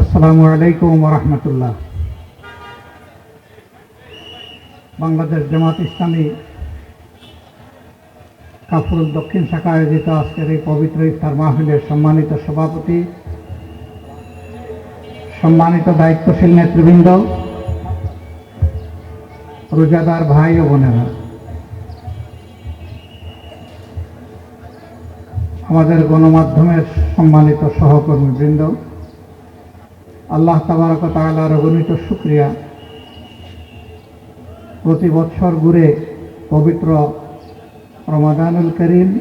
আসসালামু আলাইকুম রহমতুল্লাহ। বাংলাদেশ জামাত ইসলামী কাফরুল দক্ষিণ শাখা আয়োজিত আজকের এই পবিত্র ইফতার মাহফিলের সম্মানিত সভাপতি, সম্মানিত দায়িত্বশীল নেতৃবৃন্দ, রোজাদার ভাই ও বোনেরা। আমাদের গণমাধ্যমের সম্মানিত সহকর্মীবৃন্দ আল্লাহ তাবারক তাআলার অগণিত শুক্রিয়া। প্রতি বৎসর ঘুরে পবিত্র রমাদানুল করিম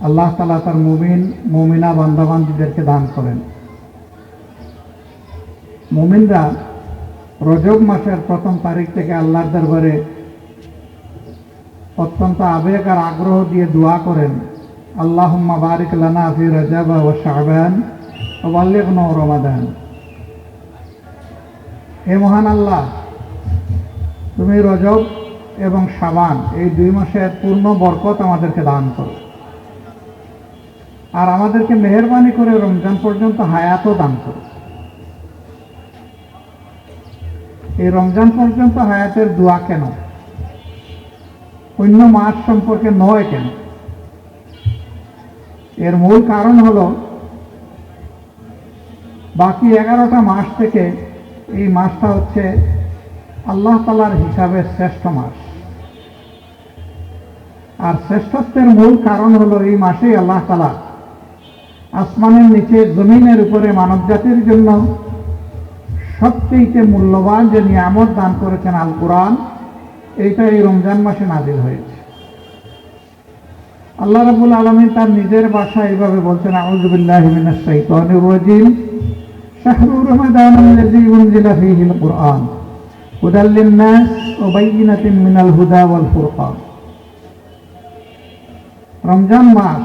আল্লাহ তালা তার মুমিন, মুমিনা বান্দাবান্দিদেরকে দান করেন। মুমিনরা রজব মাসের প্রথম তারিখ থেকে আল্লাহর দরবারে অত্যন্ত আবেগ আর আগ্রহ দিয়ে দোয়া করেন। আল্লাহ বারিক লানা ফি রজব ও শাহবান ও বাল্লিগনা রমাদান। হে মহান আল্লাহ, তুমি রজব এবং সাবান এই দুই মাসের পূর্ণ বরকত আমাদেরকে দান করো। আর আমাদেরকে মেহরবানি করে রমজান পর্যন্ত হায়াতও দান করো। এই রমজান পর্যন্ত হায়াতের দোয়া কেন? অন্য মাস সম্পর্কে নয় কেন? এর মূল কারণ হলো বাকি এগারোটা মাস থেকে এই মাসটা হচ্ছে আল্লাহ তালার হিসাবে শ্রেষ্ঠ মাস। আর শ্রেষ্ঠত্বের মূল কারণ হলো এই মাসেই আল্লাহ তালা আসমানের নিচে, জমিনের উপরে মানব জাতির জন্য সবচেয়ে মূল্যবান যে নিয়ামত দান করেছেন আল কোরআন, এইটা এই রমজান মাসে নাজিল হয়েছে। আল্লাহ রাবুল আলমী তার নিজের ভাষা এইভাবে বলছেন আউজুবিল্লাহ রাজিম। শাহরুর রমাদান الذي أنزل فيه القرآن هدى للناس وبينة من الهدى والفرقان রমজান মাস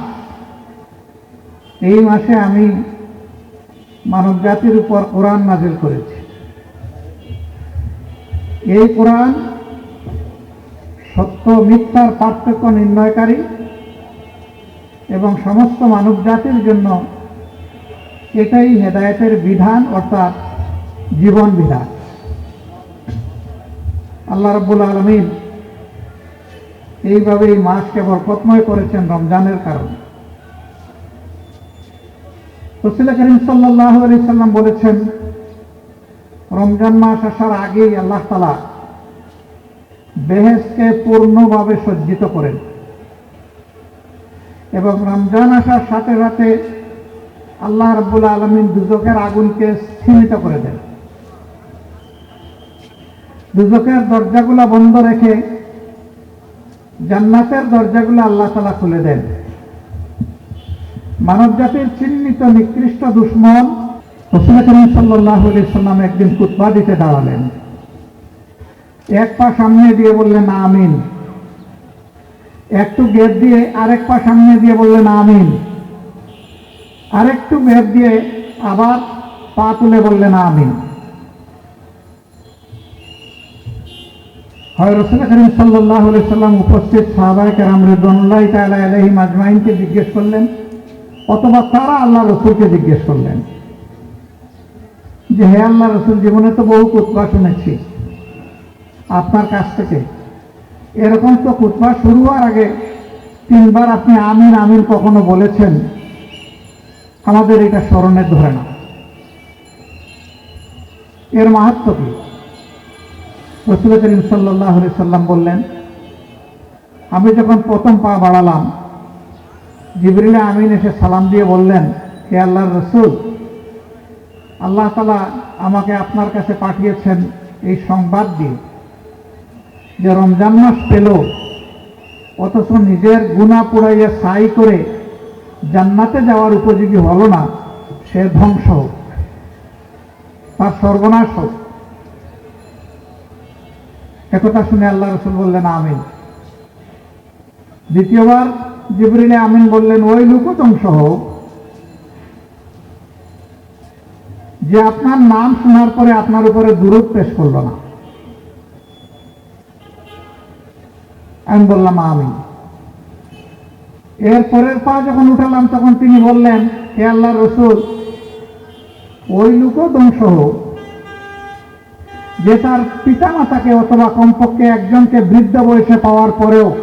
এই মাসে আমি মানব জাতির উপর কোরআন নাজিল করেছি এই কোরআন সত্য মিথ্যার পার্থক্য নির্ণয়কারী এবং সমস্ত মানব জাতির জন্য এটাই হেদায়তের বিধান অর্থাৎ জীবন বিধান। আল্লাহ রব্বুল আলমিন এইভাবে এই মাসকে বরকতময় করেছেন রমজানের কারণে। করিম সাল্লাহ আলি সাল্লাম বলেছেন, রমজান মাস আসার আগেই আল্লাহ তালা বেহেসকে পূর্ণভাবে সজ্জিত করেন। এবং রমজান আসার সাথে সাথে আল্লাহ রব্বুল আলমিন দুজকের আগুনকে স্থিমিত করে দেন। দুজকের দরজাগুলো বন্ধ রেখে জান্নাতের দরজাগুলো আল্লাহ তালা খুলে দেন। মানব জাতির চিহ্নিত নিকৃষ্ট দুশ্মন রসুল সাল্লাম একদিন কুতবা দিতে দাঁড়ালেন। এক পা সামনে দিয়ে বললেন, আমিন। একটু গেট দিয়ে আরেক পা সামনে দিয়ে বললেন, আমিন। আরেকটু গেট দিয়ে আবার পা তুলে বললেন, আমিন। হয় রসুল করিম সাল্লাহ সাল্লাম উপস্থিত কেরাম তালা আলহি মাজমাইনকে জিজ্ঞেস করলেন, অথবা তারা আল্লাহ রসুলকে জিজ্ঞেস করলেন যে, হে আল্লাহ রসুল, জীবনে তো বহু কুতবা শুনেছি। আপনার কাছ থেকে এরকম তো কুতবা শুরু হওয়ার আগে তিনবার আপনি আমিন আমিন কখনো বলেছেন? আমাদের এটা স্মরণে ধরে না। এর মাহাত্ম কি? রসুল করিম সাল্লাহ সাল্লাম বললেন, আমি যখন প্রথম পা বাড়ালাম, জিবরিলে আমিন এসে সালাম দিয়ে বললেন, হে আল্লাহর রসুল, আল্লাহ তালা আমাকে আপনার কাছে পাঠিয়েছেন এই সংবাদ দিয়ে যে রমজান মাস পেল, অথচ নিজের গুণা পুড়াইয়া সাই করে জান্নাতে যাওয়ার উপযোগী হলো না, সে ধ্বংস হোক তার সর্বনাশ হোক। একথা শুনে আল্লাহ রসুল বললেন, আমিন। দ্বিতীয়বার জিবরিলে আমিন বললেন, ওই লুকো ধ্বংস হোক। যে আপনার নাম শোনার পরে আপনার উপরে দূরত পেশ করল না। আমি বললাম আমি এর পরের পা যখন উঠালাম, তখন তিনি বললেন, হে আল্লাহ রসুল, ওই লোকও ধ্বংস হোক। যে তার পিতামাতাকে অথবা কমপক্ষে একজনকে বৃদ্ধ বয়সে পাওয়ার পরেও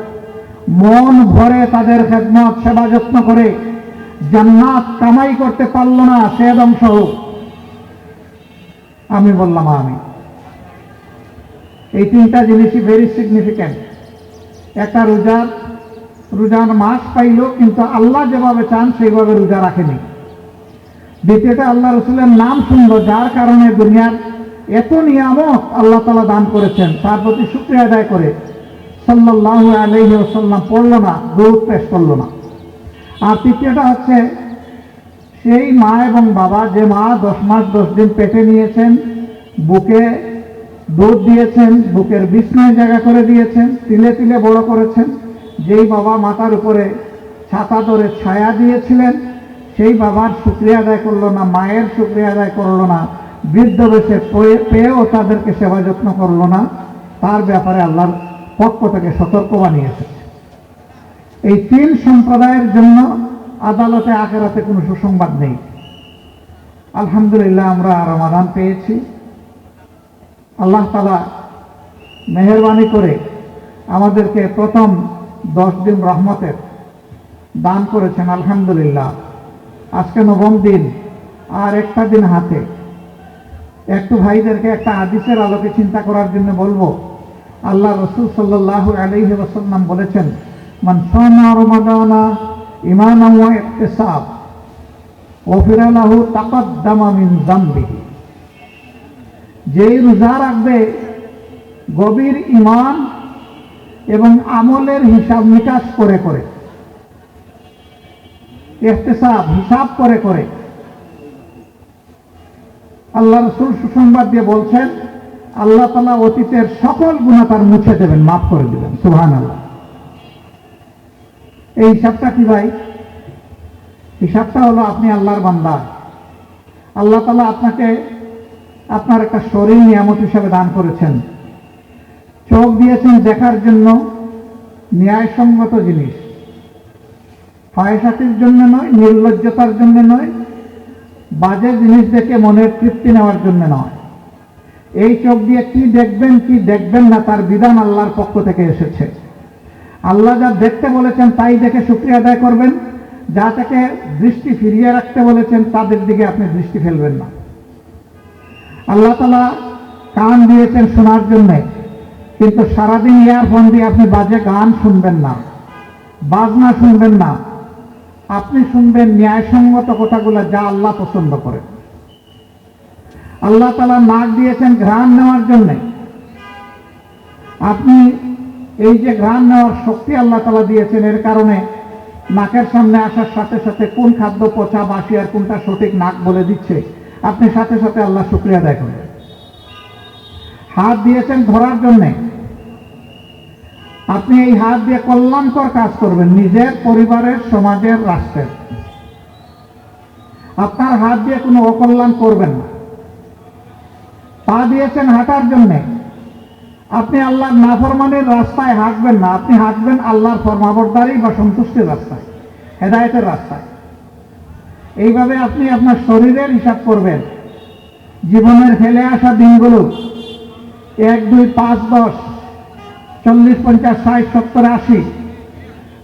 মন ভরে তাদের খেদমত, সেবা যত্ন করে জান্নাত কামাই করতে পারল না, সে ধ্বংস হোক। আমি বললাম আমি এই তিনটা জিনিসই ভেরি সিগনিফিক্যান্ট একটা রোজার রোজার মাস পাইল কিন্তু আল্লাহ যেভাবে চান, সেইভাবে রোজা রাখেনি। দ্বিতীয়টা আল্লাহ রসুলের নাম শুনলো, যার কারণে দুনিয়ার এত নিয়ামত আল্লাহ তালা দান করেছেন, তার প্রতি শুক্রিয়া আদায় করে সাল্লাহ আলহি ওসাল্লাম পড়ল না দৌড় পেশ করল না। আর তৃতীয়টা হচ্ছে, সেই মা এবং বাবা যে মা দশ মাস দশ দিন পেটে নিয়েছেন, বুকে দুধ দিয়েছেন, বুকের বিছনায় জায়গা করে দিয়েছেন, তিলে তিলে বড় করেছেন যেই বাবা মাতার উপরে ছাতা ধরে ছায়া দিয়েছিলেন, সেই বাবার শুক্রিয়া আদায় করল না, মায়ের শুক্রিয়া আদায় করল না, বৃদ্ধ বেশে পেয়েও তাদেরকে সেবা যত্ন করল না, তার ব্যাপারে আল্লাহর পক্ষ থেকে সতর্ক বানিয়ে এসেছে এই তিন সম্প্রদায়ের জন্য আদালতে আখেরাতে কোনো সুসংবাদ নেই। আলহামদুলিল্লাহ আমরা রমাদান পেয়েছি। আল্লাহ তালা মেহরবানি করে আমাদেরকে প্রথম দশ দিন রহমতের দান করেছেন, আলহামদুলিল্লাহ। আজকে নবম দিন, আর একটা দিন হাতে। একটু ভাইদেরকে একটা হাদিসের আলোকে চিন্তা করার জন্য বলব। আল্লাহ রসুল সাল্লাহ আলহি ওসাল্লাম বলেছেন, মান যেই রোজা রাখবে, গভীর ইমান এবং আমলের হিসাব নিকাশ করে করে। ইহতেসাব, হিসাব করে করে। আল্লাহ রসুল সুসংবাদ দিয়ে বলছেন, আল্লাহ তালা অতীতের সকল গুণা তার মুছে দেবেন, মাফ করে দেবেন সুহান আল্লাহ এই হিসাবটা কি ভাই? হিসাবটা হলো আপনি আল্লাহর বান্দা। আল্লাহ তালা আপনাকে আপনার একটা শরীর নিয়ামত হিসাবে দান করেছেন। চোখ দিয়েছেন দেখার জন্য ন্যায়সঙ্গত জিনিস। ফায়সাতির জন্য নয়, নির্লজ্জতার জন্য নয়, বাজে জিনিস দেখে মনের তৃপ্তি নেওয়ার জন্য নয়। এই চোখ দিয়ে কি দেখবেন কি দেখবেন না তার বিধান আল্লাহর পক্ষ থেকে এসেছে। আল্লাহ যা দেখতে বলেছেন তাই দেখে শুক্রিয়া আদায় করবেন, যা থেকে দৃষ্টি ফিরিয়ে রাখতে বলেছেন তাদের দিকে আপনি দৃষ্টি ফেলবেন না। আল্লাহ তালা কান দিয়েছেন শোনার জন্যে। কিন্তু সারাদিন ইয়ারফোন দিয়ে আপনি বাজে গান শুনবেন না, বাজনা শুনবেন না। আপনি শুনবেন ন্যায়সঙ্গত কথাগুলো যা আল্লাহ পছন্দ করে। আল্লাহ তালা নাক দিয়েছেন ঘ্রাণ নেওয়ার জন্যে। আপনি এই যে ঘ্রাণ নেওয়ার শক্তি আল্লাহ তালা দিয়েছেন, এর কারণে নাকের সামনে আসার সাথে সাথে কোন খাদ্য পচা বাসি আর কোনটা সঠিক নাক বলে দিচ্ছে, আপনি সাথে সাথে আল্লাহ শুক্রিয়া করবেন হাত দিয়েছেন ধরার জন্যে। আপনি এই হাত দিয়ে কল্যাণকর কাজ করবেন, নিজের পরিবারের, সমাজের, রাষ্ট্রের। আপনার হাত দিয়ে কোনো অকল্যাণ করবেন না। পা দিয়েছেন হাঁটার জন্যে। আপনি আল্লাহর নাফরমানের রাস্তায় হাঁটবেন না। আপনি হাঁটবেন আল্লাহর ফরমাবরদারি বা সন্তুষ্টির রাস্তায়, হেদায়তের রাস্তায়। এইভাবে আপনি আপনার শরীরের হিসাব করবেন। জীবনের ফেলে আসা দিনগুলো, এক, দুই, পাঁচ, দশ চল্লিশ, পঞ্চাশ, ষাট, সত্তর, আশি।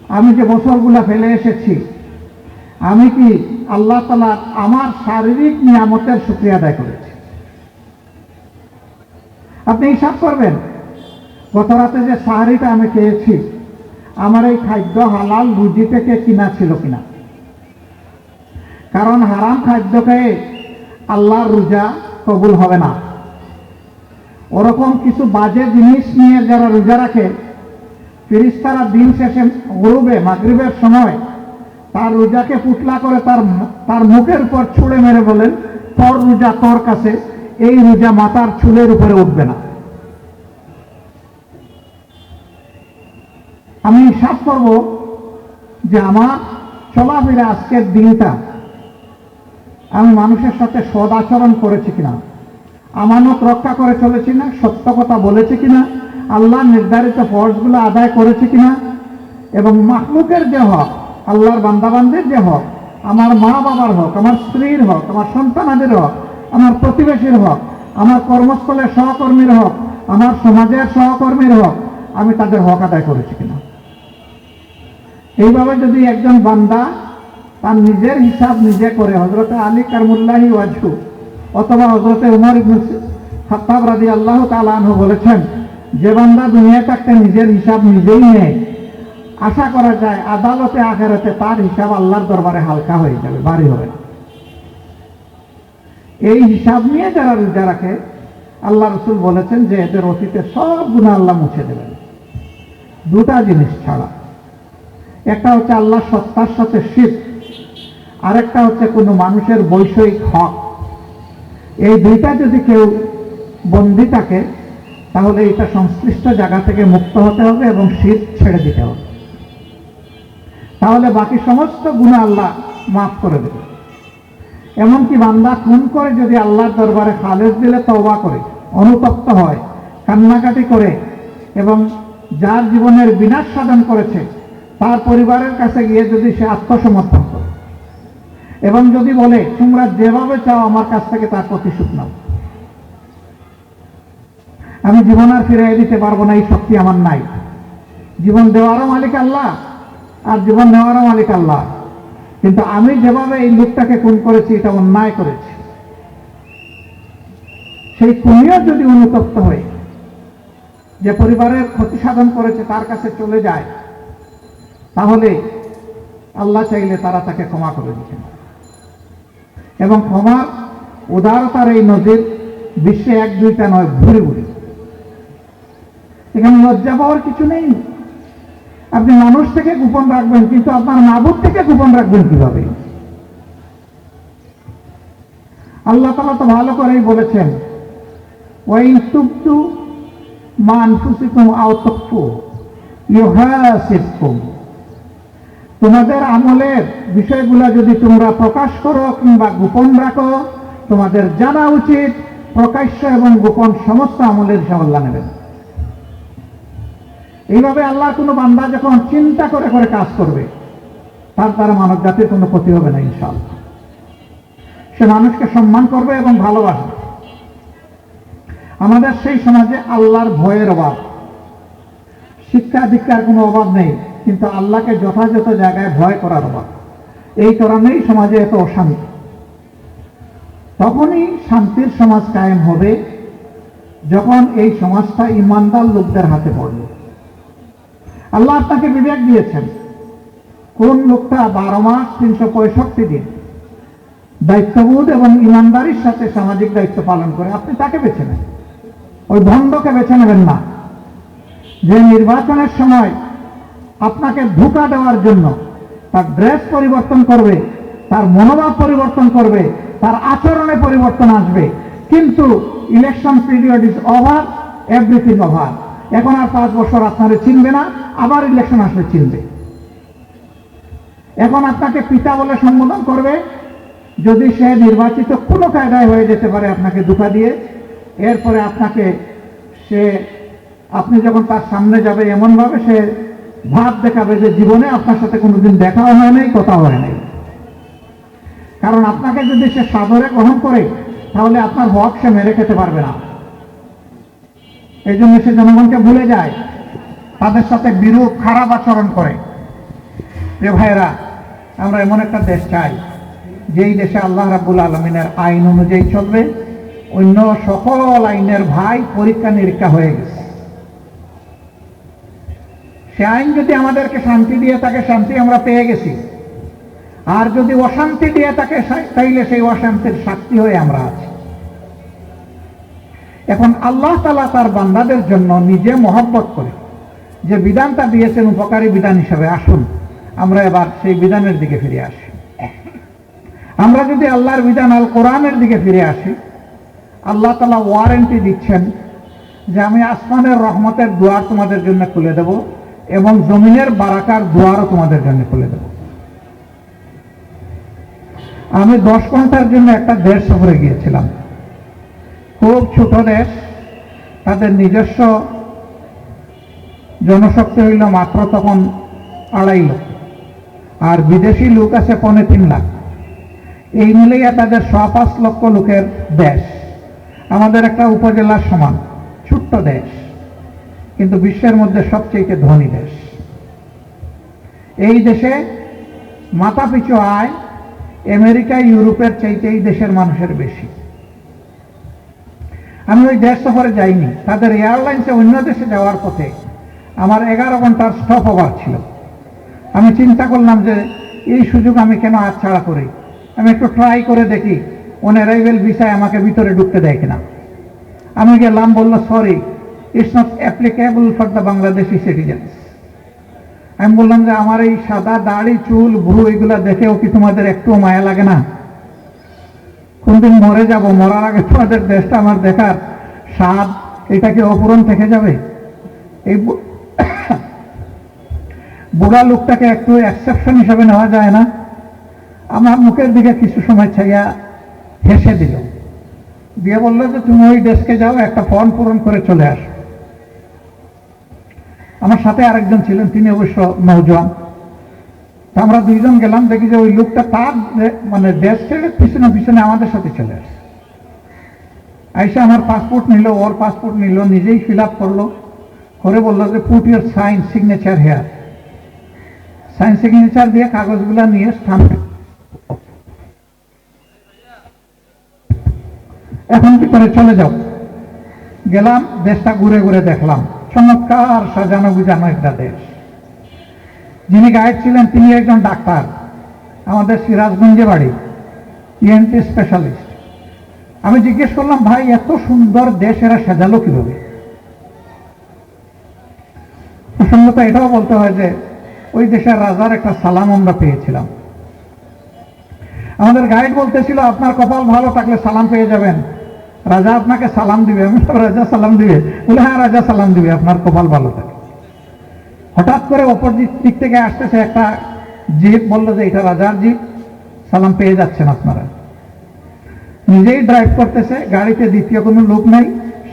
আমি যে বছরগুলো ফেলে এসেছি, আমি কি আল্লাহ তালা আমার শারীরিক নিয়ামতের সুক্রিয়া আদায় করেছি? আপনি হিসাব করবেন, গত রাতে যে সাহারিটা আমি খেয়েছি, আমার এই খাদ্য হালাল রুজি থেকে কিনা ছিল কিনা? কারণ হারাম খাদ্য খেয়ে আল্লাহর রোজা কবুল হবে না। ওরকম কিছু বাজে জিনিস নিয়ে যারা রোজা রাখে ফিরিস্তারা দিন শেষে গরুবে, মাগরিবের সময় তার রোজাকে পুতলা করে তার তার মুখের উপর ছুঁড়ে মেরে বলেন, তোর রোজা তোর কাছে, এই রোজা মাতার চুলের উপরে উঠবে না। আমি হিসাব করব যে আমার চলাফেরা আজকের দিনটা আমি মানুষের সাথে সদ আচরণ করেছি কিনা। আমানত রক্ষা করে চলেছি না সত্য কথা বলেছি কিনা, আল্লাহ নির্ধারিত ফর্জগুলো আদায় করেছে কিনা, এবং মাহলুকের যে হক, আল্লাহর বান্দাবান্দের যে হক, আমার মা বাবার হক, আমার স্ত্রীর হক, আমার সন্তানাদের হক, আমার প্রতিবেশীর হক, আমার কর্মস্থলের সহকর্মীর হক, আমার সমাজের সহকর্মীর হক, আমি তাদের হক আদায় করেছি কিনা। এইভাবে যদি একজন বান্দা তার নিজের হিসাব নিজে করে হজরত আলী কারমুল্লাহি ওয়াজহু অথবা হজরতে উমর ইবনে খাত্তাব রাজি আল্লাহ তালানহু বলেছেন, যে বান্দা দুনিয়া থাকতে নিজের হিসাব নিজেই নেয়। আশা করা যায় আদালতে, আখেরাতে তার হিসাব আল্লাহর দরবারে হালকা হয়ে যাবে, ভারী হবে না। এই হিসাব নিয়ে যারা রোজা রাখে, আল্লাহ রসুল বলেছেন যে এদের অতীতে সব গুণা আল্লাহ মুছে দেবেন। দুটা জিনিস ছাড়া। একটা হচ্ছে আল্লাহ সত্তার সাথে শীত আরেকটা হচ্ছে কোনো মানুষের বৈষয়িক হক। এই দুইটা যদি কেউ বন্দি থাকে, তাহলে এটা সংশ্লিষ্ট জায়গা থেকে মুক্ত হতে হবে এবং শীত ছেড়ে দিতে হবে। তাহলে বাকি সমস্ত গুণা আল্লাহ মাফ করে দেবে। এমনকি বান্দা খুন করে যদি আল্লাহর দরবারে খালেজ দিলে তওবা করে, অনুতপ্ত হয়, কান্নাকাটি করে এবং যার জীবনের বিনাশ সাধন করেছে, তার পরিবারের কাছে গিয়ে যদি সে আত্মসমর্পণ করে। এবং যদি বলে, তোমরা যেভাবে চাও আমার কাছ থেকে তার প্রতিশোধ নাও। আমি জীবন আর ফিরিয়ে দিতে পারব না, এই শক্তি আমার নাই। জীবন দেওয়ারও মালিক আল্লাহ, আর জীবন নেওয়ারও মালিক আল্লাহ। কিন্তু আমি যেভাবে এই লোকটাকে খুন করেছি, এটা অন্যায় করেছি। সেই খুনিও যদি অনুতপ্ত হয়ে, যে পরিবারের ক্ষতি সাধন করেছে, তার কাছে চলে যায়, তাহলে আল্লাহ চাইলে তারা তাকে ক্ষমা করে দিচ্ছেন এবং ক্ষমার উদারতার এই নদীর বিশ্বে এক, দুইটা নয়, ঘুরে ঘুরে। এখানে লজ্জা পাওয়ার কিছু নেই। আপনি মানুষ থেকে গোপন রাখবেন, কিন্তু আপনার মাবুদ থেকে গোপন রাখবেন কীভাবে? আল্লাহ তালা তো ভালো করেই বলেছেন ওই তুবতু মান ফুসিকুম আওতফু ইউহাসিবকুম। তোমাদের আমলের বিষয়গুলো যদি তোমরা প্রকাশ করো কিংবা গোপন রাখো, তোমাদের জানা উচিত, প্রকাশ্য এবং গোপন সমস্ত আমলের আল্লাহ নেবেন। এইভাবে আল্লাহ কোনো বান্দা যখন চিন্তা করে করে কাজ করবে, তার দ্বারা মানব জাতির কোনো ক্ষতি হবে না ইনশাল্লাহ সে মানুষকে সম্মান করবে এবং ভালোবাসবে। আমাদের সেই সমাজে আল্লাহর ভয়ের অভাব, শিক্ষা দীক্ষার কোনো অভাব নেই। কিন্তু আল্লাহকে যথাযথ জায়গায় ভয় করার অভাব। এই কারণেই সমাজে এত অশান্তি। তখনই শান্তির সমাজ কায়েম হবে যখন এই সমাজটা ইমানদার লোকদের হাতে পড়বে। আল্লাহ আপনাকে বিবেক দিয়েছেন, কোন লোকটা বারো মাস তিনশো পঁয়ষট্টি দিন দায়িত্ববোধ এবং ইমানদারির সাথে সামাজিক দায়িত্ব পালন করে, আপনি তাকে বেছে নেন। ওই ভণ্ডকে বেছে নেবেন না। যে নির্বাচনের সময় আপনাকে ধোকা দেওয়ার জন্য তার ড্রেস পরিবর্তন করবে, তার মনোভাব পরিবর্তন করবে, তার আচরণে পরিবর্তন আসবে। কিন্তু election period is over everything over এখন আর পাঁচ বছর আপনারে চিনবে না, আবার ইলেকশন আসলে চিনবে। এখন আপনাকে পিতা বলে সম্বোধন করবে, যদি সে নির্বাচিত কোনো কায়দায় হয়ে যেতে পারে আপনাকে দুঃখা দিয়ে, এরপরে আপনাকে সে, আপনি যখন তার সামনে যাবে, এমনভাবে সে ভাব দেখাবে যে জীবনে আপনার সাথে কোনোদিন দেখাও হয় নাই কথাও হয় নাই। কারণ আপনাকে যদি সে সাদরে গ্রহণ করে, তাহলে আপনার হক সে মেরে খেতে পারবে না। এই জন্য সে জনগণকে ভুলে যায়, তাদের সাথে বিরূপ খারাপ আচরণ করে। যে ভাইরা আমরা এমন একটা দেশ চাই, যেই দেশে আল্লাহ রাবুল আলমিনের আইন অনুযায়ী চলবে। অন্য সকল আইনের ভাই পরীক্ষা নিরীক্ষা হয়ে গেছে। সে আইন যদি আমাদেরকে শান্তি দিয়ে তাকে শান্তি আমরা পেয়ে গেছি। আর যদি অশান্তি দিয়ে তাকে তাইলে সেই অশান্তির সাক্ষী হয়ে আমরা আছি। এখন আল্লাহ তালা তার বান্দাদের জন্য নিজে মহব্বত করে যে বিধানটা দিয়েছেন উপকারী বিধান হিসাবে আসুন, আমরা এবার সেই বিধানের দিকে ফিরে আসি। আমরা যদি আল্লাহর বিধান আল কোরআনের দিকে ফিরে আসি, আল্লাহ তালা ওয়ারেন্টি দিচ্ছেন যে আমি আসমানের রহমতের দুয়ার তোমাদের জন্য খুলে দেব। এবং জমিনের বারাকার দুয়ারও তোমাদের জন্য খুলে দেব। আমি দশ ঘণ্টার জন্য একটা দেশ সফরে গিয়েছিলাম। খুব ছোট দেশ, তাদের নিজস্ব জনশক্তি হইল মাত্র তখন আড়াই লোক। আর বিদেশি লোক আছে পনে তিন লাখ। এই মিলেই তাদের ছ পাঁচ লক্ষ লোকের দেশ। আমাদের একটা উপজেলার সমান, ছোট্ট দেশ। কিন্তু বিশ্বের মধ্যে সবচেয়ে ধনী দেশ। এই দেশে মাথা পিছু আয় আমেরিকা, ইউরোপের চাইতে এই দেশের মানুষের বেশি। আমি ওই দেশ সফরে যাইনি। তাদের এয়ারলাইন্সে অন্য দেশে যাওয়ার পথে আমার এগারো ঘণ্টার স্টপ ওভার ছিল। আমি চিন্তা করলাম যে এই সুযোগ আমি কেন হাতছাড়া করি? আমি একটু ট্রাই করে দেখি অন অ্যারাইভেল ভিসায় আমাকে ভিতরে ঢুকতে দেয় কিনা। আমি গেলাম, বলল sorry it's not applicable for the Bangladeshi citizens আমি বললাম যে আমার এই সাদা দাড়ি, চুল, ভ্রু, এগুলা দেখেও কি তোমাদের একটু মায়া লাগে না? কোনদিন মরে যাব, মরার আগে তোমাদের দেশটা আমার দেখার স্বাদ, এটা কি অপূরণ থেকে যাবে? এই বুড়া লোকটাকে একটু এক্সেপশন হিসাবে নেওয়া যায় না। আমার মুখের দিকে কিছু সময় ছাইয়া হেসে দিল। দিয়ে বলল যে, তুমি ওই ডেস্কে যাও, একটা ফর্ম পূরণ করে চলে আসো। আমার সাথে আরেকজন ছিলেন, তিনি অবশ্য নৌজওয়ান আমরা দুইজন গেলাম, দেখি যে ওই লোকটা তার মানে দেশ ছেড়ে পিছনে পিছনে আমাদের সাথে চলে আসে আইসা আমার পাসপোর্ট নিল, ওর পাসপোর্ট নিল, নিজেই ফিল আপ করল। করে বলল যে put your sign signature here sign signature দিয়ে কাগজগুলো নিয়ে স্থান এখন কি করে চলে যাও? গেলাম, দেশটা ঘুরে ঘুরে দেখলাম। চমৎকার সাজানো গুজানো একটা দেশ। যিনি গাইড ছিলেন তিনি একজন ডাক্তার। আমাদের সিরাজগঞ্জে বাড়ি ইএনটি স্পেশালিস্ট আমি জিজ্ঞেস করলাম, ভাই, এত সুন্দর দেশ, এরা সাজালো কীভাবে? প্রসঙ্গত এটাও বলতে হয় যে, ওই দেশের রাজার একটা সালাম আমরা পেয়েছিলাম। আমাদের গাইড বলতেছিল, আপনার কপাল ভালো থাকলে সালাম পেয়ে যাবেন। রাজা আপনাকে সালাম দিবে, আমি রাজা সালাম দিবে। বলে হ্যাঁ রাজা সালাম দিবে, আপনার কপাল ভালো থাকে। হঠাৎ করে অপর দিক থেকে আসতেছে একটা জিপ, বলল যে, এটা রাজার জিপ, সালাম পেয়ে যাচ্ছেন আপনারা। নিজেই ড্রাইভ করতেছে, গাড়িতে দ্বিতীয় কোনো লোক নাই,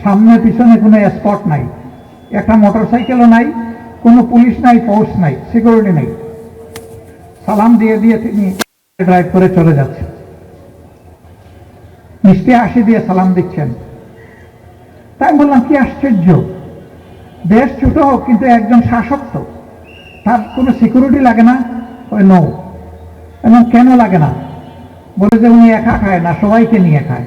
সামনে পিছনে কোনো স্পট নাই, একটা মোটর সাইকেলও নাই, কোনো পুলিশ নাই পোস্ট নাই সিকিউরিটি নাই। সালাম দিয়ে দিয়ে তিনি ড্রাইভ করে চলে যাচ্ছেন। মিষ্টি হাসি দিয়ে সালাম দিচ্ছেন। তাই বললাম, কি আশ্চর্য। দেশ ছোট হোক কিন্তু একজন শাসক তো। তার কোনো সিকিউরিটি লাগে না? ওই নো এবং কেন লাগে না? বলে যে, উনি একা খায় না, সবাইকে নিয়ে খায়।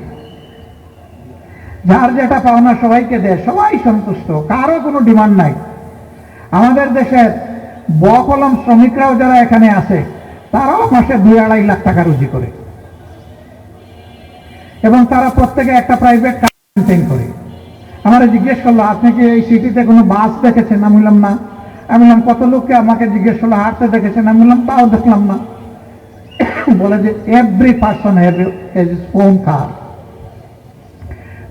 যার যেটা পাওনা সবাইকে দেয়, সবাই সন্তুষ্ট, কারও কোনো ডিমান্ড নাই। আমাদের দেশের বকলম শ্রমিকরাও যারা এখানে আছে, তারাও মাসে দুই আড়াই লাখ টাকা রুজি করে। এবং তারা প্রত্যেকে একটা প্রাইভেট কার মেনটেন করে। আমার জিজ্ঞেস করল, আপনি কি এই সিটিতে কোনো বাস দেখেছেন? আমি বললাম, না। আমি বললাম, কত লোককে আমাকে জিজ্ঞেস করল, হাঁটতে দেখেছেন? আমি বললাম, তাও দেখলাম না। বলে যে every person have own car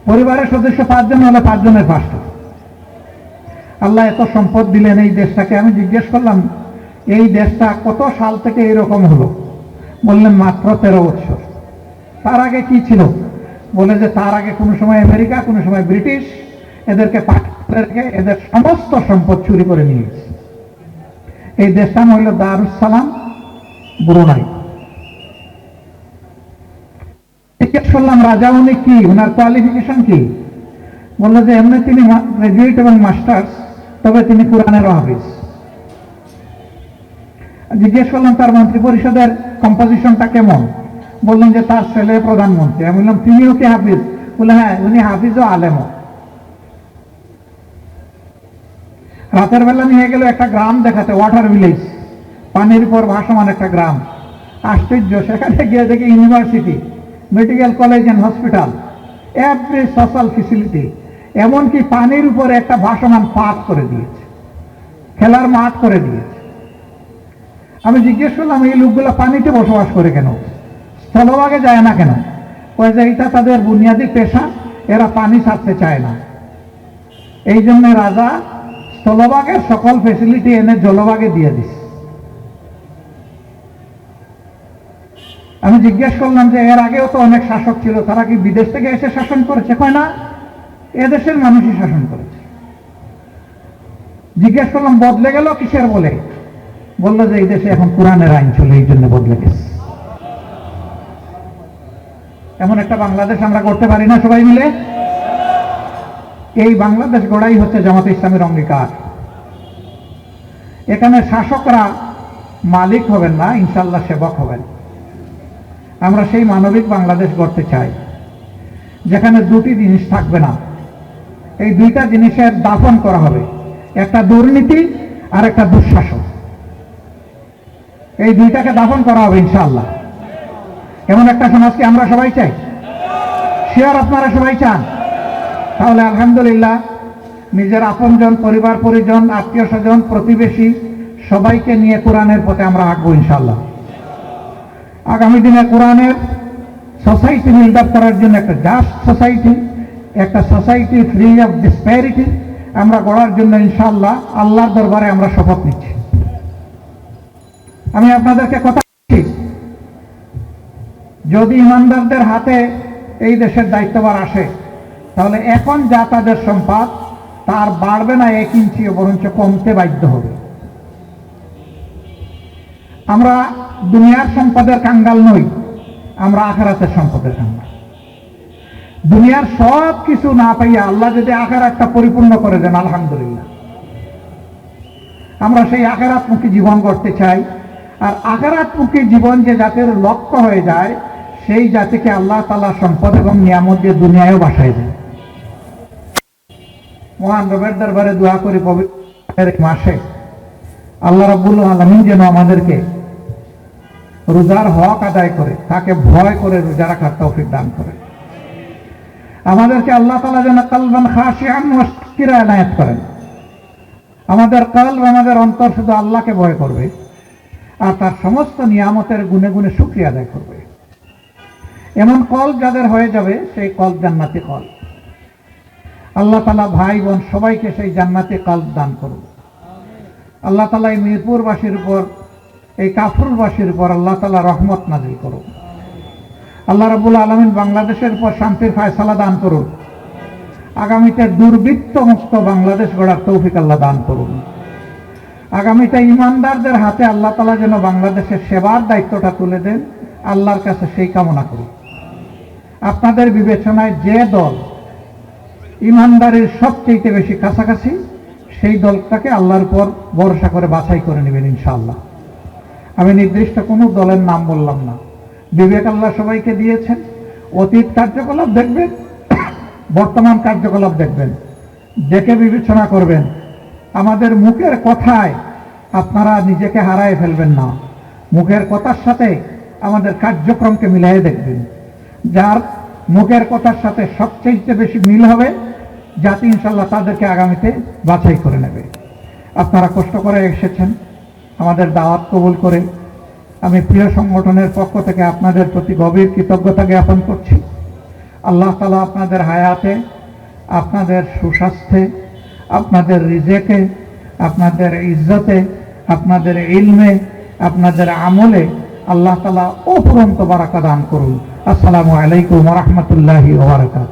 পরিবারের সদস্য পাঁচজন হলে পাঁচজনের পাঁচটা। আল্লাহ এত সম্পদ দিলেন এই দেশটাকে। আমি জিজ্ঞেস করলাম, এই দেশটা কত সাল থেকে এরকম হলো? বললেন, মাত্র তেরো বছর। তার আগে কি ছিল? বলে যে তার আগে কোনো সময় আমেরিকা, কোনো সময় ব্রিটিশ, এদেরকে পাঠিয়ে এদের সমস্ত সম্পদ চুরি করে নিয়ে গেছে। এই দেশটা হইল দারুসালাম ব্রুনাই। জিজ্ঞেস করলাম রাজা উনি কি? ওনার কোয়ালিফিকেশন কি? বলল যে এমনি তিনি গ্রাজুয়েট এবং মাস্টার্স তবে তিনি কোরআনের হাফিজ। জিজ্ঞেস করলাম তার মন্ত্রী পরিষদের কম্পোজিশনটা কেমন? বললেন যে তার ছেলে প্রধানমন্ত্রী। আমি বললাম তিনিও কি হাফিজ? বলে হ্যাঁ উনি হাফিজ ও। আলেমও রাতের বেলা নিয়ে গেল একটা গ্রাম দেখাতে, ওয়াটার ভিলেজ। পানির উপর ভাসমান একটা গ্রাম। আশ্চর্য, সেখানে গিয়ে দেখি university, medical college and hospital, every social facility, এমনকি পানির উপরে একটা ভাসমান পার্ক করে দিয়েছে, খেলার মাঠ করে দিয়েছে। আমি জিজ্ঞেস করলাম, এই লোকগুলো পানিতে বসবাস করে কেন? স্থলভাগে যায় না কেন? ওই যে এটা তাদের বুনিয়াদী পেশা, এরা পানি ছাড়তে চায় না। এই জন্য রাজা স্থলভাগের সকল ফেসিলিটি এনে জলভাগে দিয়ে দিস আমি জিজ্ঞেস করলাম যে এর আগেও তো অনেক শাসক ছিল, তারা কি বিদেশ থেকে এসে শাসন করেছে? কয় না, এদেশের মানুষই শাসন করেছে। জিজ্ঞেস করলাম, বদলে গেল কিসের বলে? বলল যে এই দেশে এখন কোরআনের আইন চলে, এই জন্য বদলে গেছে। এমন একটা বাংলাদেশ আমরা করতে পারি না সবাই মিলে? এই বাংলাদেশ গড়াই হচ্ছে জামাত ইসলামের অঙ্গীকার। এখানে শাসকরা মালিক হবেন না ইনশাল্লাহ সেবক হবেন। আমরা সেই মানবিক বাংলাদেশ গড়তে চাই, যেখানে দুটি জিনিস থাকবে না। এই দুইটা জিনিসের দাফন করা হবে, একটা দুর্নীতি আর একটা দুঃশাসন। এই দুইটাকে দাফন করা হবে ইনশাআল্লাহ। এমন একটা সমাজকে আমরা সবাই চাই? শিয়ার আপনারা সবাই চান। তাহলে আলহামদুলিল্লাহ, নিজের আপনজন, পরিবার, পরিজন, আত্মীয় স্বজন, প্রতিবেশী, সবাইকে নিয়ে কোরআনের পথে আমরা আঁকবো ইনশাল্লাহ আগামী দিনে কোরআনের সোসাইটি বিল্ড আপ করার জন্য একটা জাস্ট সোসাইটি একটা সোসাইটি ফ্রি অফ ডিসপ্যারিটি আমরা গড়ার জন্য ইনশাল্লাহ আল্লাহর দরবারে আমরা শপথ নিচ্ছি। আমি আপনাদেরকে কথা দিচ্ছি যদি ইমানদারদের হাতে এই দেশের দায়িত্বভার আসে, তাহলে এখন যা তাদের সম্পদ তার বাড়বে না, এক ইঞ্চিও বরঞ্চ কমতে বাধ্য হবে। আমরা দুনিয়ার সম্পদের কাঙ্গাল নই, আমরা আখারাতের সম্পদের কাঙ্গাল। দুনিয়ার সব কিছু না পাইয়া আল্লাহ যদি আখারাতটা পরিপূর্ণ করে দেন, আলহামদুলিল্লাহ। আমরা সেই আখারাতমুখী জীবন করতে চাই, আর আখারাতমুখী জীবন যে জাতির লক্ষ্য হয়ে যায় সেই জাতিকে আল্লাহ তালা সম্পদ এবং নিয়ামত দিয়ে দুনিয়ায়ও বাসায় দেয় মহান রবের দরবারে দোয়া করি পবিত্র মাসে আল্লাহ রাবুল আলমিন যেন আমাদেরকে রোজার হক আদায় করে, তাকে ভয় করে রোজা রাখার তৌফিক দান করে। আমাদেরকে আল্লাহ তালা যেন কালবান খাসিয়ান মুশকিরা এনায়ত করেন। আমাদের কলব আমাদের অন্তর শুধু আল্লাহকে ভয় করবে, আর তার সমস্ত নিয়ামতের গুণে গুণে শুক্রিয়া আদায় করবে। এমন কল যাদের হয়ে যাবে, সেই কল জান্নাতি কল। আল্লাহ তালা ভাই বোন সবাইকে সেই জান্নাতি কল দান করুন। আল্লাহ তালা এই মিরপুরবাসীর উপর, এই কাফরুলবাসীর উপর আল্লাহ তালা রহমত নাজিল করুন। আল্লাহ রাবুল আলমিন বাংলাদেশের উপর শান্তির ফায়সালা দান করুন। আগামীতে দুর্বৃত্ত মুক্ত বাংলাদেশ গড়ার তৌফিক আল্লাহ দান করুন। আগামীতে ইমানদারদের হাতে আল্লাহ তালা যেন বাংলাদেশের সেবার দায়িত্বটা তুলে দেন, আল্লাহর কাছে সেই কামনা করুন। আপনাদের বিবেচনায় যে দল ইমানদারির সবচেয়ে বেশি কাছাকাছি, সেই দলটাকে আল্লাহর পর ভরসা করে বাছাই করে নেবেন ইনশাআল্লাহ। আমি নির্দিষ্ট কোনো দলের নাম বললাম না। বিবেক আল্লাহ সবাইকে দিয়েছেন। অতীত কার্যকলাপ দেখবেন, বর্তমান কার্যকলাপ দেখবেন। দেখে বিবেচনা করবেন, আমাদের মুখের কথায় আপনারা নিজেকে হারায় ফেলবেন না। মুখের কথার সাথে আমাদের কার্যক্রমকে মিলাই দেখবেন। যার মুখের কথার সাথে সবচেয়ে বেশি মিল হবে, জাতি ইনশাল্লাহ তাদেরকে আগামীতে বাছাই করে নেবে। আপনারা কষ্ট করে এসেছেন, আমাদের দাওয়াত কবুল করে। আমি প্রিয় সংগঠনের পক্ষ থেকে আপনাদের প্রতি গভীর কৃতজ্ঞতা জ্ঞাপন করছি। আল্লাহ তালা আপনাদের হায়াতে, আপনাদের সুস্বাস্থ্যে, আপনাদের রিজেকে, আপনাদের ইজ্জতে, আপনাদের ইলমে, আপনাদের আমলে আল্লাহ তালা অপুরন্ত বারাকা দান করুন। আসসালামু আলাইকুম রহমতুল্লাহি ওবরাকাত